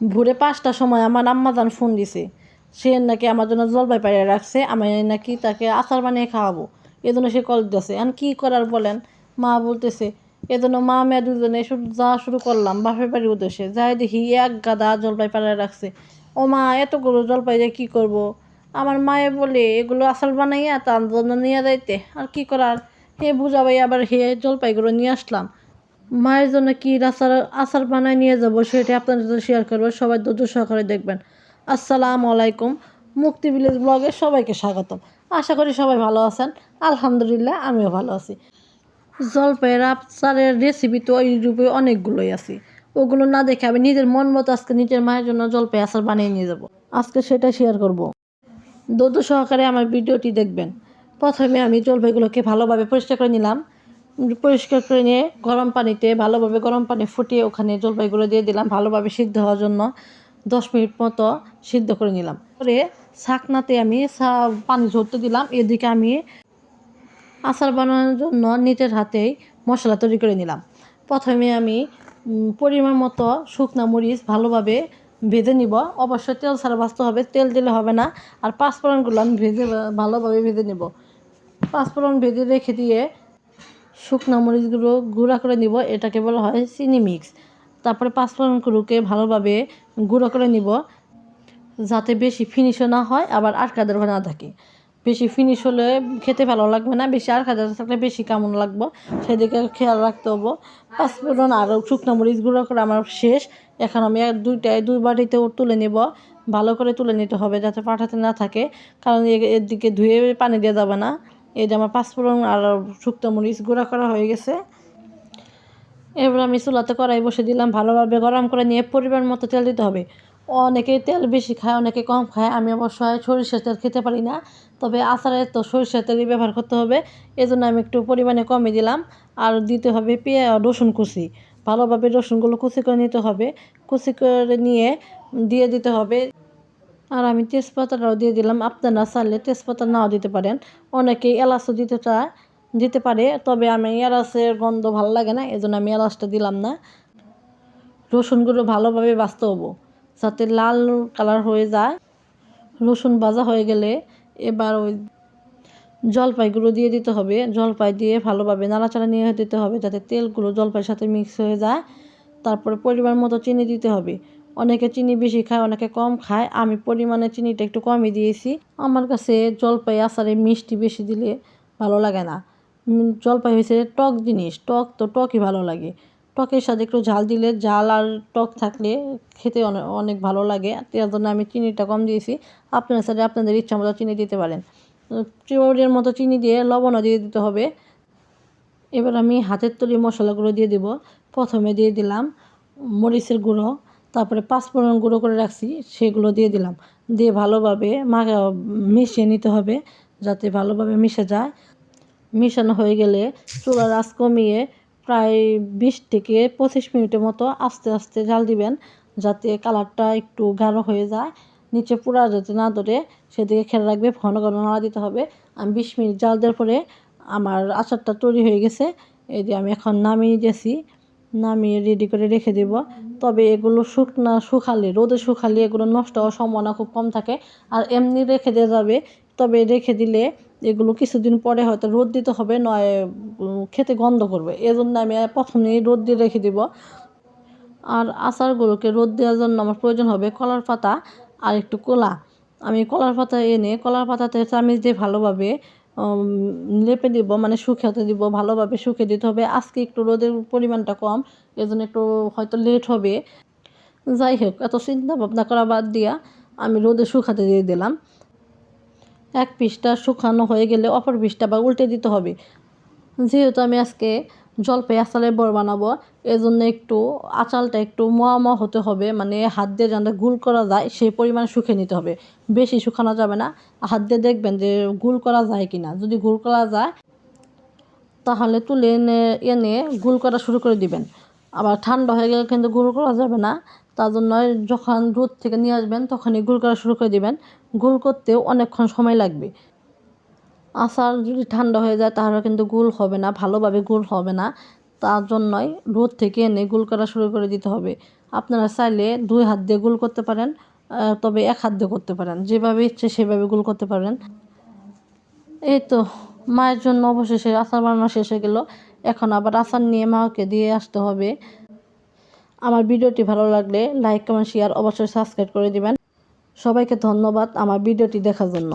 ভোরে পাঁচটার সময় আমার আম্মাজান ফোন দিছে। সে নাকি আমার জন্য জলপাই পাড়িয়ে রাখছে, আমি নাকি তাকে আচার বানিয়ে খাওয়াবো। এজন্য সে কল দিতেছে। আর কী করার বলেন? মা বলতেছে, এজন্য মা মেয়ে দুজনে যাওয়া শুরু করলাম বাপের বাড়ির উদ্দেশ্যে। যাই দেখি এক গাদা জলপাই পাড়িয়ে রাখছে। ও মা, এতগুলো জলপাই দিয়ে কী করব। আমার মায়ে বলে, এগুলো আচার বানাইয়া তার জন্য নিয়ে যাইতে। আর কি করার? হে বুঝাবাই আবার হে জলপাইগুলো নিয়ে আসলাম। মায়ের জন্য কি আচার আচার বানায় নিয়ে যাব সেটা আপনাদের সাথে শেয়ার করব। সবাই ধৈর্য সহকারে দেখবেন। আসসালামু আলাইকুম। মুক্তি ভিলেজ ব্লগে সবাইকে স্বাগতম। আশা করি সবাই ভালো আছেন। আলহামদুলিল্লাহ, আমিও ভালো আছি। জলপাইয়ের আচারের রেসিপি তো ইউটিউবে অনেকগুলোই আছে। ওগুলো না দেখে আমি নিজের মন মতো আজকে নিজের মায়ের জন্য জলপাই আচার বানিয়ে নিয়ে যাব। আজকে সেটা শেয়ার করব। ধৈর্য সহকারে আমার ভিডিওটি দেখবেন। প্রথমে আমি জলপাইগুলোকে ভালোভাবে পরিষ্কার করে নিলাম। পরিষ্কার করে নিয়ে গরম পানিতে ভালোভাবে গরম পানি ফুটিয়ে ওখানে জলপাইগুলো দিয়ে দিলাম, ভালোভাবে সিদ্ধ হওয়ার জন্য দশ মিনিট মতো সিদ্ধ করে নিলাম। পরে ছাকনাতে আমি পানি ঝরতে দিলাম, এদিকে আমি আচার বানানোর জন্য নিজের হাতেই মশলা তৈরি করে নিলাম। প্রথমে আমি পরিমাণ মতো শুকনা মরিচ ভালোভাবে ভেজে নিব। অবশ্যই তেল ছাড়া ভাজতে হবে, তেল দিলে হবে না। আর পাঁচফোড়নগুলো আমি ভেজে, ভালোভাবে ভেজে নেব। পাঁচফোড়ন ভেজে রেখে দিয়ে শুকনো মরিচগুলো গুঁড়া করে নিব। এটাকে বলা হয় চিনি মিক্স। তারপরে পাঁচফোড়নগুলোকে ভালোভাবে গুঁড়ো করে নিব, যাতে বেশি ফিনিশও না হয়, আবার আটকাদের না থাকে। বেশি ফিনিশ হলে খেতে ভালো লাগবে না, বেশি আটকাদের থাকলে বেশি কেমন লাগবে, সেদিকে খেয়াল রাখতে হব। পাঁচফোড়ন আর শুকনো মরিচ গুঁড়ো করে আমার শেষ। এখন আমি এক দুইটায় দুই বাটিতেও তুলে নেব। ভালো করে তুলে নিতে হবে যাতে পাঠাতে না থাকে, কারণ এদিকে ধুয়ে পানি দেওয়া যাবে না। এই যে আমার পাঁচফোড়ন আর শুকনো মরিচ গুঁড়া করা হয়ে গেছে। এবার আমি চুলাতে কড়াই বসে দিলাম, ভালোভাবে গরম করে নিয়ে পরিমাণ মতো তেল দিতে হবে। অনেকে তেল বেশি খায়, অনেকে কম খায়। আমি অবশ্যই সরিষার তেল খেতে পারি না, তবে আচারে তো সরিষার তেলই ব্যবহার করতে হবে। এজন্য আমি একটু পরিমাণে কমে দিলাম। আর দিতে হবে পেঁয়া রসুন কুচি। ভালোভাবে রসুনগুলো কুচি করে নিতে হবে। কুচি করে নিয়ে দিয়ে দিতে হবে। আর আমি তেজপাতাটাও দিয়ে দিলাম। আপনারা চাইলে তেজপাতা নাও দিতে পারেন। অনেকেই এলাচও দিতে চায় দিতে পারে, তবে আমি এলাচের গন্ধ ভালো লাগে না, এজন্য আমি এলাচটা দিলাম না। রসুনগুলো ভালোভাবে বাছতে হব, যাতে লাল কালার হয়ে যায়। রসুন ভাজা হয়ে গেলে এবার ওই জলপাইগুলো দিয়ে দিতে হবে। জলপাই দিয়ে ভালোভাবে নাড়াচাড়া নিয়ে দিতে হবে, যাতে তেলগুলো জলপাইয়ের সাথে মিক্স হয়ে যায়। তারপরে পরিমাণ মতো চিনি দিতে হবে। অনেকে চিনি বেশি খায়, অনেকে কম খায়। আমি পরিমাণে চিনিটা একটু কমই দিয়েছি। আমার কাছে জলপাই আচারে মিষ্টি বেশি দিলে ভালো লাগে না। জলপাই হয়েছে টক জিনিস, টক তো টকই ভালো লাগে। টকের সাথে একটু ঝাল দিলে, ঝাল আর টক থাকলে খেতে অনেক ভালো লাগে। তার জন্য আমি চিনিটা কম দিয়েছি। আপনার সাথে আপনাদের ইচ্ছা মতো চিনি দিতে পারেন। চিওরের মতো চিনি দিয়ে লবণও দিয়ে দিতে হবে। এবার আমি হাতের তৈরি মশলাগুলো দিয়ে দেব। প্রথমে দিয়ে দিলাম মরিচের গুঁড়ো। তারপরে পাঁচফোড়ন গুঁড়ো করে রাখছি, সেগুলো দিয়ে দিলাম। দিয়ে ভালোভাবে মা মিশিয়ে নিতে হবে যাতে ভালোভাবে মিশে যায়। মিশানো হয়ে গেলে চুলার আঁচ কমিয়ে প্রায় বিশ থেকে পঁচিশ মিনিটের মতো আস্তে আস্তে জাল দিবেন, যাতে কালারটা একটু গাঢ় হয়ে যায়। নিচে পুরা যাতে না ধরে সেদিকে খেয়াল রাখবে, ঘন ঘন নাড়া দিতে হবে। আমি বিশ মিনিট জাল দেওয়ার পরে আমার আচারটা তৈরি হয়ে গেছে। এই যে আমি এখন নামিয়ে দিয়েছি, নামিয়ে রেডি করে রেখে দেব। তবে এগুলো শুকনা শুকালে রোদে শুকালে এগুলো নষ্ট হওয়ার সম্ভাবনা খুব কম থাকে। আর এমনি রেখে দেওয়া যাবে, তবে রেখে দিলে এগুলো কিছুদিন পরে হয়তো রোদ দিতে হবে, নয় খেতে গন্ধ করবে। এজন্য আমি প্রথমেই রোদ দিয়ে রেখে দিব। আর আচারগুলোকে রোদ দেওয়ার জন্য আমার প্রয়োজন হবে কলার পাতা আর একটু কলা। আমি কলার পাতা এনে, কলার পাতাতে চামিচ দিয়ে ভালোভাবে লেপে দিব মানে শুকাতে দিব, ভালোভাবে শুকিয়ে দিতে হবে। আজকে একটু রোদের পরিমাণটা কম, এজন্য একটু হয়তো লেট হবে। যাই হোক, এত চিন্তা ভাবনা করা বাদ দিয়া আমি রোদে শুকাতে দিয়ে দিলাম। এক পিসটা শুকানো হয়ে গেলে অপর পিসটা বা উল্টে দিতে হবে। যেহেতু আমি আজকে জলপাই আচারের বড় বানাবো। এজন্য একটু আচালটা একটু মোয়া মোয়া হতে হবে। মানে হাত দিয়ে যেন গুল করা যায়, সেই পরিমাণ শুকিয়ে নিতে হবে। বেশি শুকানো যাবে না। হাত দিয়ে দেখবেন যে গুল করা যায় কি না যদি গুল করা যায়, তাহলে তুলে এনে এনে গুল করা শুরু করে দিবেন। আবার ঠান্ডা হয়ে গেলে কিন্তু গুল করা যাবে না। তার জন্য যখন রোদ থেকে নিয়ে আসবেন, তখনই গুল করা শুরু করে দিবেন। গুল করতেও অনেকক্ষণ সময় লাগবে। আচার যদি ঠান্ডা হয়ে যায়, তাহলে কিন্তু গুল হবে না, ভালোভাবে গুল হবে না। তার জন্যই রোদ থেকে এনে গুল করা শুরু করে দিতে হবে। আপনারা চাইলে দুই হাত দিয়ে গোল করতে পারেন তবে এক হাত দিয়ে করতে পারেন। যেভাবে ইচ্ছে সেভাবে গোল করতে পারেন। এই তো, মায়ের জন্য অবশেষে আচার বানানো শেষ হয়ে গেল। এখন আবার আচার নিয়ে মাকে দিয়ে আসতে হবে। আমার ভিডিওটি ভালো লাগলে লাইক, কমেন্ট শেয়ার অবশ্যই সাবস্ক্রাইব করে দিবেন। সবাইকে ধন্যবাদ আমার ভিডিওটি দেখার জন্য।